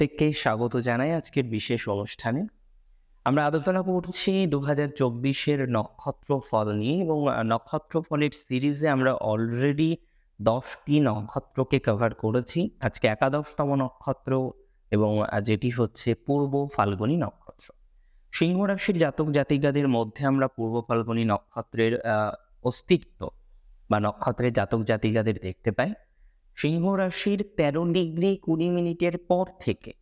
প্রত্যেককে স্বাগত জানাই আজকের বিশেষ অনুষ্ঠানে। আমরা আলোচনা করছি দু হাজার চব্বিশের নক্ষত্র ফল নিয়ে এবং নক্ষত্র ফলের সিরিজে আমরা অলরেডি দশটি নক্ষত্রকে কভার করেছি। আজকে একাদশতম নক্ষত্র এবং যেটি হচ্ছে পূর্ব ফাল্গুনী নক্ষত্র। সিংহ রাশির জাতক জাতিকাদের মধ্যে আমরা পূর্ব ফাল্গুনী নক্ষত্রের অস্তিত্ব বা নক্ষত্রের জাতক জাতিকাদের দেখতে পাই। সিংহ রাশির তেরো ডিগ্রি কুড়ি মিনিটের পর থেকে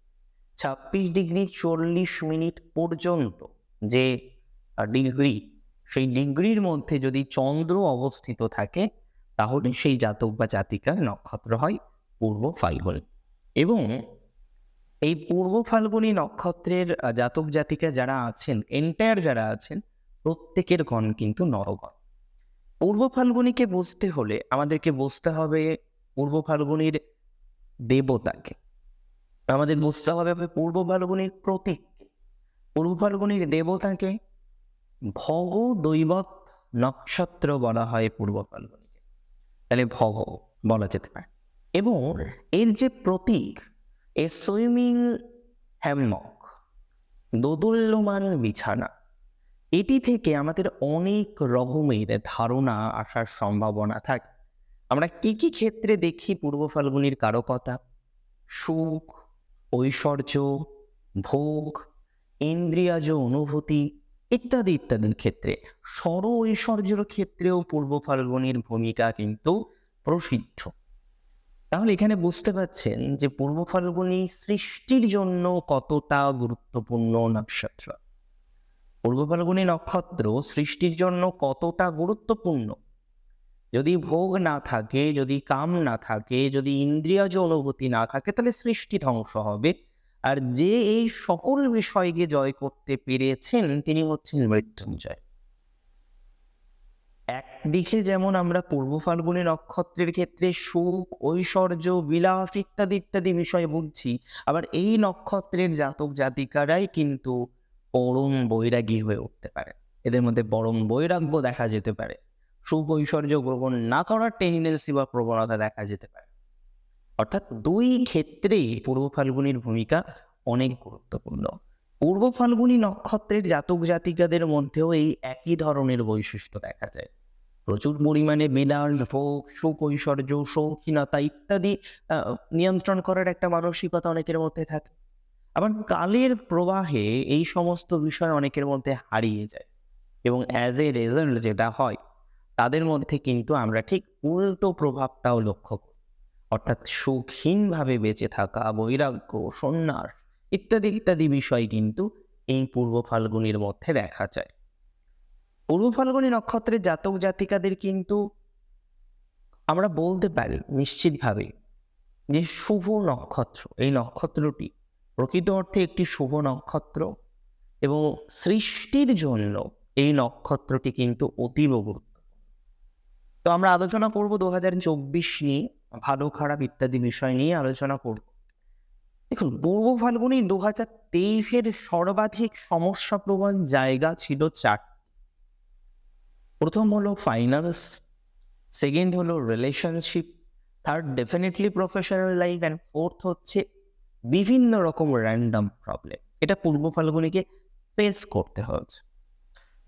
ছাব্বিশ ডিগ্রি চল্লিশ মিনিট পর্যন্ত যে ডিগ্রি, সেই ডিগ্রির মধ্যে যদি চন্দ্র অবস্থিত থাকে, তাহলে সেই জাতক বা জাতিকার নক্ষত্র হয় পূর্ব ফাল্গুনী। এবং এই পূর্ব ফাল্গুনী নক্ষত্রের জাতক জাতিকা যারা আছেন এন্টায়ার যারা আছেন, প্রত্যেকের গণ কিন্তু নরগণ। পূর্ব ফাল্গুনীকে বুঝতে হলে আমাদেরকে বুঝতে হবে পূর্ব ফাল্গুনির দেবতাকে। আমাদের বুঝতে হবে পূর্ব ফাল্গুনির প্রতীক। পূর্ব ফাল্গুনির দেবতাকে ভগ, দৈবত, নক্ষত্র বলা হয় পূর্ব ফাল্গুনিকে। তাহলে ভগ বলা যেতে পারে। এবং এর যে প্রতীক, এ সুইমিং হ্যামক দোদুল্যমান বিছানা, এটি থেকে আমাদের অনেক রকমের ধারণা আসার সম্ভাবনা থাকে। আমরা কি কি ক্ষেত্রে দেখি পূর্ব ফাল্গুনির কারকতা? সুখ, ঐশ্বর্য, ভোগ, ইন্দ্রিয়াজ অনুভূতি ইত্যাদি ইত্যাদির ক্ষেত্রে। স্বর ঐশ্বর্যের ক্ষেত্রেও পূর্ব ফাল্গুনির ভূমিকা কিন্তু প্রসিদ্ধ। তাহলে এখানে বুঝতে পাচ্ছেন যে পূর্ব ফাল্গুনি সৃষ্টির জন্য কতটা গুরুত্বপূর্ণ নক্ষত্র। পূর্ব ফাল্গুনি নক্ষত্র সৃষ্টির জন্য কতটা গুরুত্বপূর্ণ? যদি ভোগ না থাকে, যদি কাম না থাকে, যদি ইন্দ্রিয়জ অনুভূতি না থাকে, তাহলে সৃষ্টি ধ্বংস হবে। আর যে এই সকল বিষয়কে জয় করতে পেরেছেন, তিনি হচ্ছেন মৃত্যুঞ্জয়। একদিকে যেমন আমরা পূর্ব ফাল্গুনী নক্ষত্রের ক্ষেত্রে সুখ, ঐশ্বর্য, বিলাস ইত্যাদি ইত্যাদি বিষয় বুঝছি, আবার এই নক্ষত্রের জাতক জাতিকারাই কিন্তু পরম বৈরাগী হয়ে উঠতে পারে। এদের মধ্যে পরম বৈরাগ্য দেখা যেতে পারে। সুখ ঐশ্বর্য গ্রহণ না করার টেন্ডেন্সি বা প্রবণতা দেখা যেতে পারে। অর্থাৎ দুই ক্ষেত্রেই পূর্ব ফাল্গুনির ভূমিকা অনেক গুরুত্বপূর্ণ। পূর্ব ফাল্গুনি নক্ষত্রের জাতক জাতিকাদের মধ্যেও এই একই ধরনের বৈশিষ্ট্য দেখা যায়। প্রচুর পরিমাণে বিলাস ভোগ সুখ ঐশ্বর্য শৌখিনতা ইত্যাদি নিয়ন্ত্রণ করার একটা মানসিকতা অনেকের মধ্যে থাকে। আবার কালের প্রবাহে এই সমস্ত বিষয় অনেকের মধ্যে হারিয়ে যায়। এবং অ্যাজ এ রেজাল্ট যেটা হয় তাদের মধ্যে কিন্তু আমরা ঠিক উল্টো প্রভাবটাও লক্ষ্য করি। অর্থাৎ সুখহীনভাবে বেঁচে থাকা, বৈরাগ্য, সন্ন্যাস ইত্যাদি ইত্যাদি বিষয় কিন্তু এই পূর্ব ফাল্গুনির মধ্যে দেখা যায়। পূর্ব ফাল্গুনি নক্ষত্রের জাতক জাতিকাদের কিন্তু আমরা বলতে পারি নিশ্চিতভাবে যে শুভ নক্ষত্র, এই নক্ষত্রটি প্রকৃত অর্থে একটি শুভ নক্ষত্র এবং সৃষ্টির জন্য এই নক্ষত্রটি কিন্তু অতীব গুরুত্বপূর্ণ তো আমরা আলোচনা করব দু হাজার চব্বিশ নিয়ে, ভালো, খারাপ ইত্যাদি বিষয় নিয়ে আলোচনা করব। দেখুন, পূর্ব ফাল্গুনি দু হাজার তেইশের সর্বাধিক সমস্যা প্রবণ জায়গা ছিল চার। প্রথম হলো ফাইন্যান্স সেকেন্ড হলো relationship third definitely professional life and fourth হচ্ছে বিভিন্ন রকম র্যান্ডম প্রবলেম এটা পূর্ব ফাল্গুনিকে ফেস করতে হয়েছে।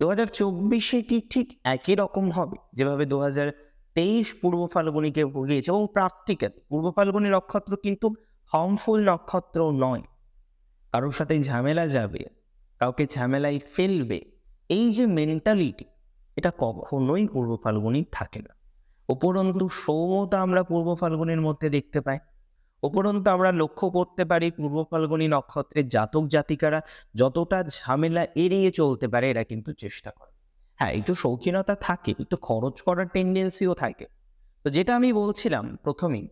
দু হাজার চব্বিশে কি ঠিক একই রকম হবে? যেভাবে দু হাজার তেইশ পূর্ব ফাল্গুনিকে ভুগিয়েছে এবং প্র্যাকটিক্যাল পূর্ব ফাল্গুনি নক্ষত্র কিন্তু হার্মফুল নক্ষত্র নয়। কারোর সাথে ঝামেলা যাবে, কাউকে ঝামেলায় ফেলবে, এই যে মেন্টালিটি এটা কখনোই পূর্ব ফাল্গুনি থাকে না। উপরন্তু সৌমতা আমরা পূর্ব ফাল্গুনের মধ্যে দেখতে পাই। উপরন্তু আমরা লক্ষ্য করতে পারি পূর্ব ফাল্গুনী নক্ষত্রের জাতক জাতিকারা যতটা ঝামেলা এড়িয়ে চলতে পারে, এরা কিন্তু চেষ্টা করে। হ্যাঁ একটু শৌখিনতা থাকে একটু খরচ করার টেন্ডেন্সিও থাকে। তো যেটা আমি বলছিলাম প্রথমেই,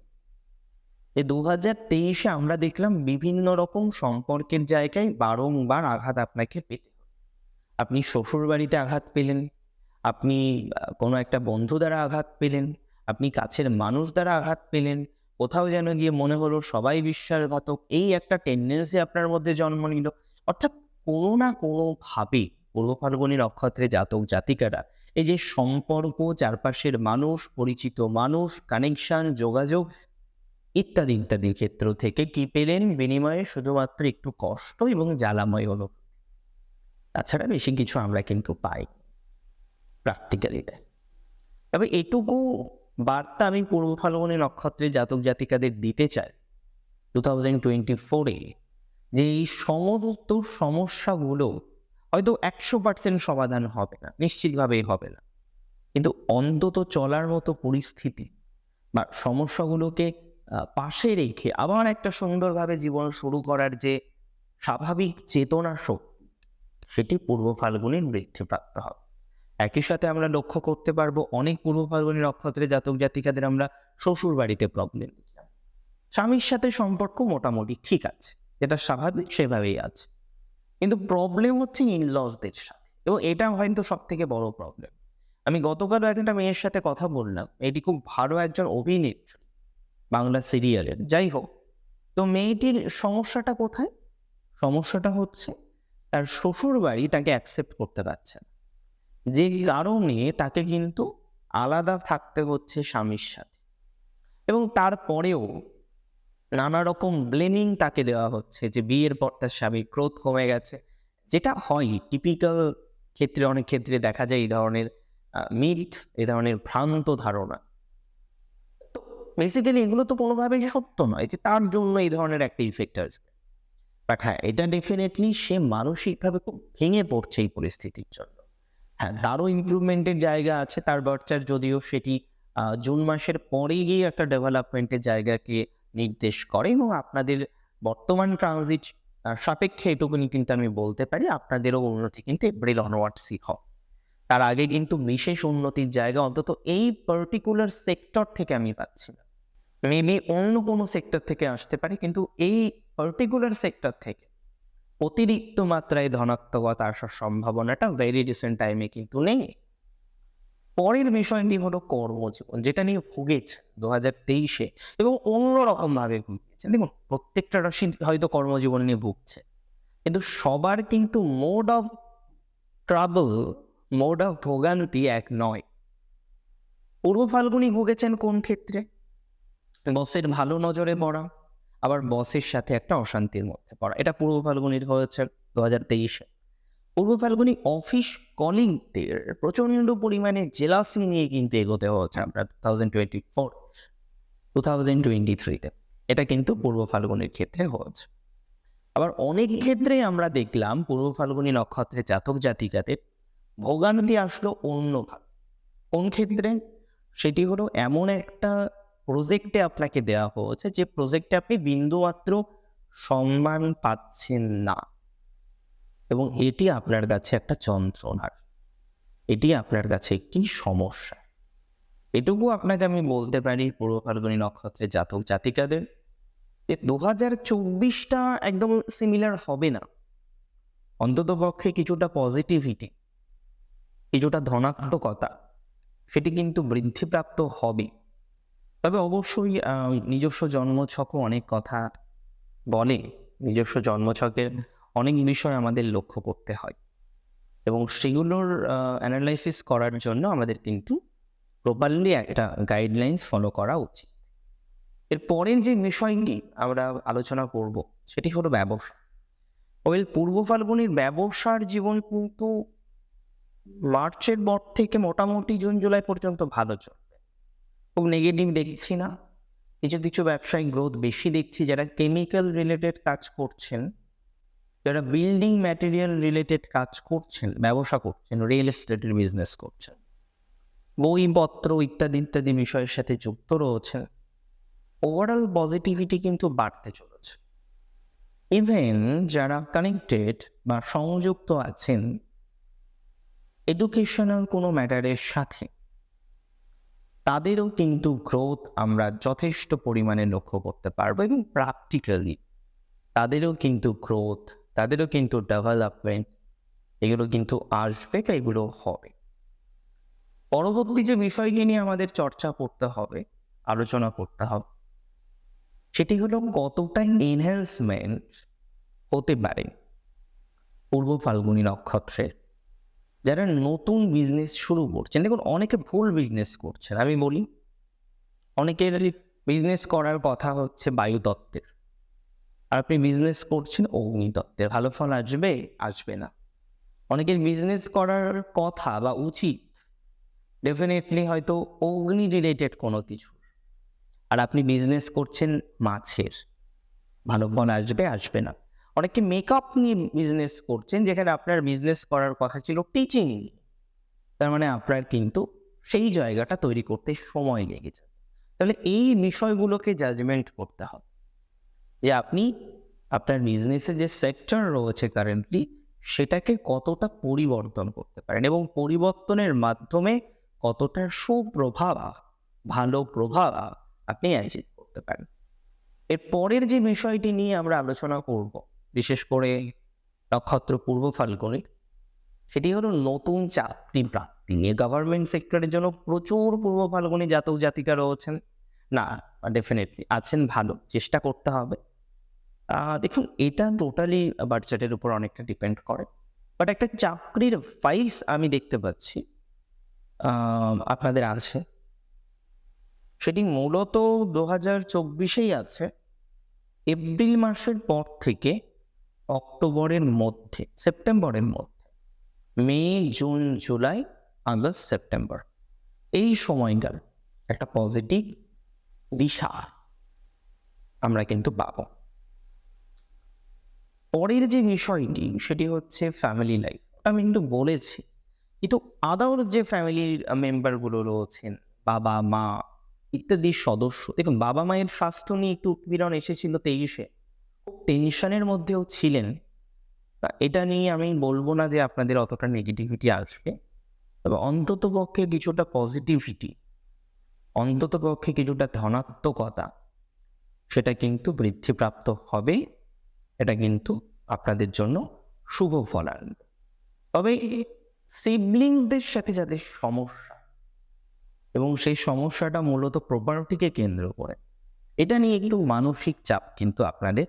যে দু হাজার তেইশে আমরা দেখলাম বিভিন্ন রকম সম্পর্কের জায়গায় বারংবার আঘাত আপনাকে পেতে আপনি শ্বশুর বাড়িতে আঘাত পেলেন, আপনি কোনো একটা বন্ধু দ্বারা আঘাত পেলেন, আপনি কাছের মানুষ দ্বারা আঘাত পেলেন কোথাও যেন গিয়ে মনে হলো সবাই বিশ্বাসঘাতক এই একটা টেন্ডেন্সি আপনার মধ্যে জন্ম নিল। অর্থাৎ কোনো না কোনোভাবে পূর্ব ফাল্গুনী নক্ষত্রে জাতক জাতিকারা এই যে সম্পর্ক, চারপাশের মানুষ, পরিচিত মানুষ কানেকশন যোগাযোগ ইত্যাদি ইত্যাদি ক্ষেত্র থেকে কি পেলেন? বিনিময়ে শুধুমাত্র একটু কষ্ট এবং জ্বালাময় হলো। তাছাড়া বেশি কিছু আমরা কিন্তু পাই প্র্যাকটিক্যালিতে তবে এটুকু বার্তা আমি পূর্ব ফাল্গুনি নক্ষত্রের জাতক জাতিকাদের দিতে চাই। টু থাউজেন্ড টোয়েন্টি ফোরে যে এই সমস্ত সমস্যাগুলো হয়তো একশো পার্সেন্ট সমাধান হবে না, নিশ্চিতভাবেই হবে না। কিন্তু অন্তত চলার মতো পরিস্থিতি বা সমস্যাগুলোকে পাশে রেখে আবার একটা সুন্দরভাবে জীবন শুরু করার যে স্বাভাবিক চেতনা শক্তি, সেটি পূর্ব ফাল্গুনের বৃদ্ধিপ্রাপ্ত হবে। একই সাথে আমরা লক্ষ্য করতে পারব অনেক পূর্ব ফাল্গুনী নক্ষত্রের জাতক জাতিকাদের আমরা শ্বশুর বাড়িতে প্রবলেম স্বামীর সাথে সম্পর্ক মোটামুটি ঠিক আছে, যেটা স্বাভাবিক সেভাবেই আছে। কিন্তু প্রবলেম হচ্ছে ইনলসদের সাথে এবং এটা হয়তো সব থেকে বড় প্রবলেম আমি গতকাল একটা মেয়ের সাথে কথা বললাম, এটি খুব ভালো একজন অভিনেত্রী বাংলা সিরিয়ালের যাই হোক, তো মেয়েটির সমস্যাটা কোথায়? সমস্যাটা হচ্ছে তার শ্বশুর বাড়ি তাকে অ্যাকসেপ্ট করতে পারছে না। যে কারণে তাকে কিন্তু আলাদা থাকতে হচ্ছে স্বামীর সাথে। এবং তারপরেও নানা রকম ব্লেমিং তাকে দেওয়া হচ্ছে যে বিয়ের পর তার স্বামীর ক্রোধ কমে গেছে। যেটা হয় টিপিক্যাল ক্ষেত্রে, অনেক ক্ষেত্রে দেখা যায় এই ধরনের মিথ এই ধরনের ভ্রান্ত ধারণা। তো বেসিক্যালি এগুলো তো কোনোভাবেই সত্য নয় যে তার জন্য এই ধরনের একটা ইফেক্ট আসবে। বাট হ্যাঁ এটা ডেফিনেটলি সে মানসিকভাবে খুব ভেঙে পড়ছে এই পরিস্থিতির জন্য। হ্যাঁ তারও ইমপ্রুভমেন্টের জায়গা আছে। তার বাচ্চার যদিও সেটি জুন মাসের পরে গিয়ে একটা ডেভেলপমেন্টের জায়গাকে নির্দেশ করে এবং আপনাদের বর্তমান ট্রানজিট সাপেক্ষে এটুকুনি কিন্তু আমি বলতে পারি, আপনাদেরও উন্নতি কিন্তু এপ্রিল অনওয়ার্ডসই হয় তার আগে কিন্তু বিশেষ উন্নতির জায়গা অন্তত এই পার্টিকুলার সেক্টর থেকে আমি পাচ্ছি না। মেবি অন্য কোনো সেক্টর থেকে আসতে পারে, কিন্তু এই পার্টিকুলার সেক্টর থেকে অতিরিক্ত মাত্রায় ধনাত্মকতা আসার সম্ভাবনাটা ভেরি রিসেন্ট টাইমে কিন্তু নেই। পরের বিষয়টি হলো কর্মজীবন, যেটা নিয়ে ভুগেছে দু হাজার তেইশে এবং অন্যরকমভাবে ভুগেছে। দেখুন, প্রত্যেকটা রাশি হয়তো কর্মজীবন নিয়ে ভুগছে, কিন্তু সবার কিন্তু mode of travel mode of ভোগান্তি এক নয়। পূর্ব ফাল্গুনি ভুগেছেন কোন ক্ষেত্রে? বসের ভালো নজরে পড়া আবার বসের সাথে একটা অশান্তির মধ্যে পড়া। এটা পূর্ব ফাল্গুনির হয়েছে দু হাজার তেইশে। পূর্ব ফাল্গুনি অফিস কলিংদের প্রচণ্ড পরিমাণে জেলাসি নিয়ে কিন্তু এগোতে হচ্ছে আমরা two thousand twenty four two thousand twenty থ্রিতে। এটা কিন্তু পূর্ব ফাল্গুনির ক্ষেত্রে হয়েছে। আবার অনেক ক্ষেত্রেই আমরা দেখলাম পূর্ব ফাল্গুনি নক্ষত্রের জাতক জাতিকাদের ভোগান্তি আসলো অন্যভাবে। কোন ক্ষেত্রে? সেটি হলো এমন একটা প্রজেক্টে আপনাকে দেওয়া হয়েছে যে প্রজেক্টে আপনি বিন্দুমাত্র সম্মান পাচ্ছেন না। এবং এটি আপনার কাছে একটা যন্ত্রণার। এটি আপনার কাছে একটি সমস্যা। এটুকু আপনাকে আমি বলতে পারি পূর্ব ফাল্গুনি নক্ষত্রের জাতক জাতিকাদের যে দু হাজার চব্বিশটা একদম সিমিলার হবে না। অন্তত পক্ষে কিছুটা পজিটিভিটি কিছুটা ধনাত্মকতা, সেটি কিন্তু বৃদ্ধিপ্রাপ্ত হবে। তবে অবশ্যই নিজস্ব জন্মছকও অনেক কথা বলে। নিজস্ব জন্মছকের অনেক বিষয় আমাদের লক্ষ্য করতে হয়। এবং সেগুলোর অ্যানালাইসিস করার জন্য আমাদের কিন্তু প্রপারলি একটা গাইডলাইন্স ফলো করা উচিত। এর পরের যে বিষয়টি আমরা আলোচনা করব, সেটি হলো ব্যবসা। ওয়েল পূর্ব ফাল্গুনির ব্যবসার জীবন কিন্তু মার্চের পর থেকে মোটামুটি জুন, জুলাই পর্যন্ত ভালো চলবে খুব নেগেটিভ দেখছি না। কিছু কিছু ব্যবসায়িক গ্রোথ বেশি দেখছি, যারা কেমিক্যাল রিলেটেড কাজ করছেন, যারা বিল্ডিং ম্যাটেরিয়াল রিলেটেড কাজ করছেন, ব্যবসা করছেন রিয়েল এস্টেটের বিজনেস করছেন, বইপত্র ইত্যাদি ইত্যাদি বিষয়ের সাথে যুক্ত রয়েছেন ওভারঅল পজিটিভিটি কিন্তু বাড়তে চলেছে। ইভেন যারা কানেক্টেড বা সংযুক্ত আছেন এডুকেশনাল কোনো ম্যাটারের সাথে তাদেরও কিন্তু গ্রোথ আমরা যথেষ্ট পরিমাণে লক্ষ্য করতে পারব এবং প্র্যাকটিক্যালি তাদেরও কিন্তু গ্রোথ তাদেরও কিন্তু ডেভেলপমেন্ট এগুলো কিন্তু আসবে এগুলো হবে। পরবর্তী যে বিষয়টি নিয়ে আমাদের চর্চা করতে হবে, আলোচনা করতে হবে, সেটি হলো কতটা এনহ্যান্সমেন্ট হতে পারে পূর্ব ফাল্গুনী নক্ষত্রের। যারা নতুন বিজনেস শুরু করছেন, দেখুন অনেকে ভুল বিজনেস করছেন, আমি বলি। অনেকের বিজনেস করার কথা হচ্ছে বায়ুতত্ত্বের। আর আপনি বিজনেস করছেন অগ্নিতত্ত্বের, ভালো ফল আসবে আসবে না। অনেকের বিজনেস করার কথা বা উচিত ডেফিনেটলি হয়তো অগ্নি রিলেটেড কোনো কিছু। আর আপনি বিজনেস করছেন মাছের, ভালো ফল আসবে আসবে না। অনেকে মেকআপ নিয়ে বিজনেস করছেন, যেখানে আপনার বিজনেস করার কথা ছিল টিচিং তার মানে আপনার কিন্তু সেই জায়গাটা তৈরি করতে সময় লেগে যাবে। তাহলে এই বিষয়গুলোকে জাজমেন্ট করতে হবে। যে আপনি, আপনার বিজনেসে যে সেক্টর রয়েছে কারেন্টলি সেটাকে কতটা পরিবর্তন করতে পারেন এবং পরিবর্তনের মাধ্যমে কতটা সুপ্রভাব, ভালো প্রভাব আপনি অ্যাচিভ করতে পারেন। এর পরের যে বিষয়টি নিয়ে আমরা আলোচনা করব বিশেষ করে নক্ষত্র পূর্ব ফাল্গুনি, সেটি হলো নতুন চাকরি প্রাপ্তি। নিয়ে গভর্নমেন্ট সেক্টরের জন্য প্রচুর পূর্ব ফাল্গুনি জাতক জাতিকা রয়েছেন। না ডেফিনেটলি আছেন, ভালো, চেষ্টা করতে হবে। দেখুন, এটা টোটালি বাচ্চাটের উপর অনেকটা ডিপেন্ড করে। বাট একটা চাকরির ফাইলস আমি দেখতে পাচ্ছি আপনাদের আছে। সেটি মূলত দু হাজার চব্বিশেই আছে। এপ্রিল মাসের পর থেকে অক্টোবরের মধ্যে, সেপ্টেম্বরের মধ্যে। May, June, July, August, September. এই সময়কার একটা পজিটিভ দিশা আমরা কিন্তু পাবো। পরের যে বিষয়টি, সেটি হচ্ছে ফ্যামিলি লাইফ আমি কিন্তু বলেছি, কিন্তু আদার যে ফ্যামিলির মেম্বারগুলো রয়েছেন বাবা মা ইত্যাদি সদস্য, দেখুন বাবা মায়ের স্বাস্থ্য নিয়ে একটু উৎপীড়ন এসেছিল তেইশে। টেনশনের মধ্যেও ছিলেন। তা এটা নিয়ে আমি বলব না যে আপনাদের অতটা নেগেটিভিটি আসবে। তবে অন্তত পক্ষে কিছুটা পজিটিভিটি অন্তত পক্ষে কিছুটা ধনাত্মকতা, সেটা কিন্তু বৃদ্ধিপ্রাপ্ত হবে। এটা কিন্তু আপনাদের জন্য শুভ ফল আনবে। তবে সিবলিংসদের সাথে যাদের সমস্যা, এবং সেই সমস্যাটা মূলত প্রপার্টিকে কেন্দ্র করে, এটা নিয়ে একটু মানসিক চাপ কিন্তু আপনাদের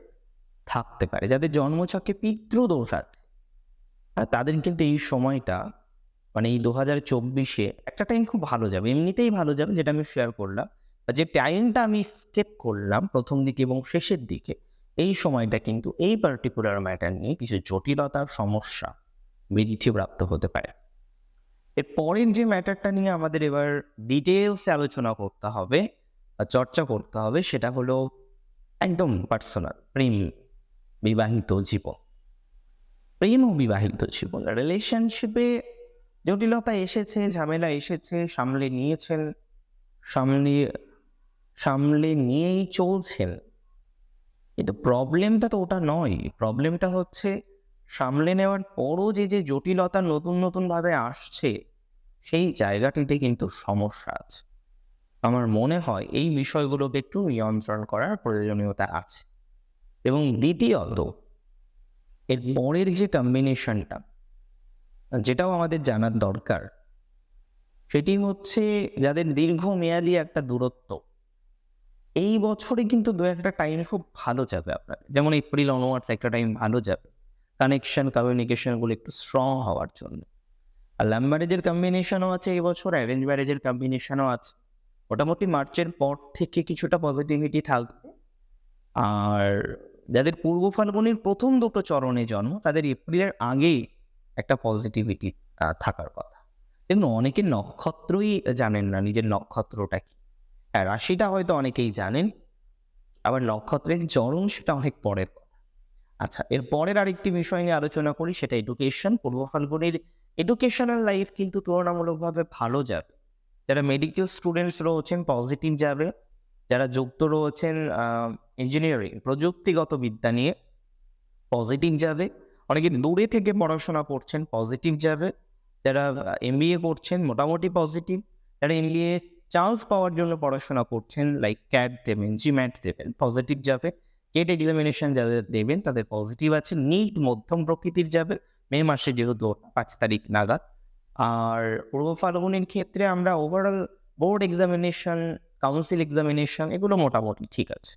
থাকতে পারে, যাদের জন্মছকে পিতৃদোষ আছে। তাদের কিন্তু এই সময়টা মানে এই দু হাজার চব্বিশে একটা টাইম খুব ভালো যাবে, এমনিতেই ভালো যাবে যেটা আমি শেয়ার করলাম। যে টাইমটা আমি স্কেপ করলাম প্রথম দিকে এবং শেষের দিকে, এই সময়টা কিন্তু এই পার্টিকুলার ম্যাটার নিয়ে কিছু জটিলতার সমস্যা বৃদ্ধিপ্রাপ্ত হতে পারে। এর পরের যে ম্যাটারটা নিয়ে আমাদের এবার ডিটেলসে আলোচনা করতে হবে চর্চা করতে হবে, সেটা হলো একদম পার্সোনাল প্রেম বিবাহিত জীবন প্রেম ও বিবাহিত জীবন রিলেশনশিপে জটিলতা এসেছে ঝামেলা এসেছে সামলে নিয়েছেন সামলে সামলে নিয়েই চলছেন কিন্তু প্রবলেমটা তো ওটা নয় প্রবলেমটা হচ্ছে সামলে নেওয়ার পরও যে যে জটিলতা নতুন নতুন ভাবে আসছে সেই জায়গাটিতে কিন্তু সমস্যা আছে আমার মনে হয় এই বিষয়গুলোকে একটু নিয়ন্ত্রণ করার প্রয়োজনীয়তা আছে এবং দ্বিতীয়ত, এর পরের যে কম্বিনেশনটা যেটাও আমাদের জানার দরকার, সেটি হচ্ছে যাদের দীর্ঘমেয়াদী একটা দূরত্ব। এই বছরে কিন্তু দু একটা টাইম খুব ভালো যাবে আপনার যেমন এপ্রিল অনওয়ার্ডস একটা টাইম ভালো যাবে। কানেকশন কমিউনিকেশনগুলো একটু স্ট্রং হওয়ার জন্য। আর লাভ ম্যারেজের কম্বিনেশনও আছে এই বছর অ্যারেঞ্জ ম্যারেজের কম্বিনেশনও আছে। মোটামুটি মার্চের পর থেকে কিছুটা পজিটিভিটি থাকবে। আর যাদের পূর্ব ফাল্গুনির প্রথম দুটো চরণে জন্ম, তাদের এপ্রিলের আগেই একটা পজিটিভিটি থাকার কথা। দেখুন অনেকে নক্ষত্রই জানেন না, নিজের নক্ষত্রটা কি। হ্যাঁ রাশিটা হয়তো অনেকেই জানেন, আবার নক্ষত্রের চরণ সেটা অনেক পরের কথা। আচ্ছা এর পরের আরেকটি বিষয় নিয়ে আলোচনা করি, সেটা এডুকেশন পূর্ব ফাল্গুনির এডুকেশনাল লাইফ কিন্তু তুলনামূলকভাবে ভালো যাবে। যারা মেডিকেল স্টুডেন্টস রয়েছেন পজিটিভ যাবে। যারা যুক্ত রয়েছেন ইঞ্জিনিয়ারিং প্রযুক্তিগত বিদ্যা নিয়ে পজিটিভ যাবে। অনেকে দূরে থেকে পড়াশোনা করছেন পজিটিভ যাবে। যারা এমবিএ করছেন, মোটামুটি পজিটিভ যারা এমবিএ চান্স পাওয়ার জন্য পড়াশোনা করছেন লাইক ক্যাট দেবেন জিম্যাট দেবেন পজিটিভ যাবে। কেট এক্সামিনেশন যাদের দেবেন, তাদের পজিটিভ আছে। নিট মধ্যম প্রকৃতির যাবে। মে মাসে যেহেতু পাঁচ তারিখ নাগাদ। আর পূর্ব ফাল্গুনের ক্ষেত্রে আমরা overall board examination council examination এগুলো মোটামুটি ঠিক আছে।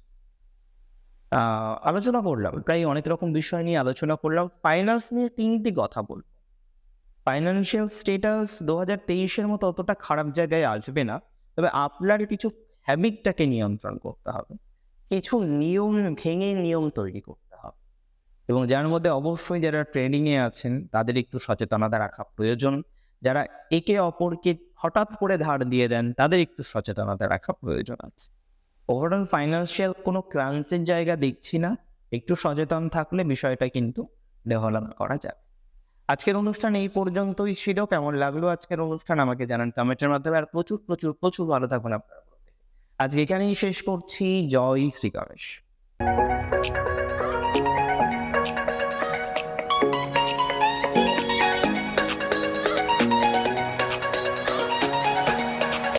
আলোচনা করলাম, প্রায় অনেক রকম বিষয় নিয়ে আলোচনা করলাম। ফাইন্যান্স নিয়ে তিনটি কথা বলব। ফাইন্যান্সিয়াল স্টেটাস দু হাজার তেইশের মতো অতটা খারাপ জায়গায় আসবে না, তবে আপনার কিছু হ্যাবিটটাকে নিয়ন্ত্রণ করতে হবে। কিছু নিয়ম, ভেঙে নিয়ম তৈরি করতে হবে। এবং যার মধ্যে অবশ্যই যারা ট্রেনিংয়ে আছেন, তাদের একটু সচেতনতা রাখা প্রয়োজন। যারা একে অপরকে হঠাৎ করে ধার দিয়ে দেন, তাদের একটু সচেতনতা রাখা প্রয়োজন আছে। ওভারঅল ফাইন্যান্সিয়াল কোনো ক্রান্সের জায়গা দেখছি না। একটু সচেতন থাকলে বিষয়টা কিন্তু ডেভেলপ করা যাবে। আজকের অনুষ্ঠান এই পর্যন্তই ছিল। কেমন লাগল আজকের অনুষ্ঠান আমাকে জানান কমেন্টের মাধ্যমে। আর প্রচুর প্রচুর প্রচুর ভালো থাকবেন আপনারা আজকে এখানেই শেষ করছি। জয় শ্রী গণেশ।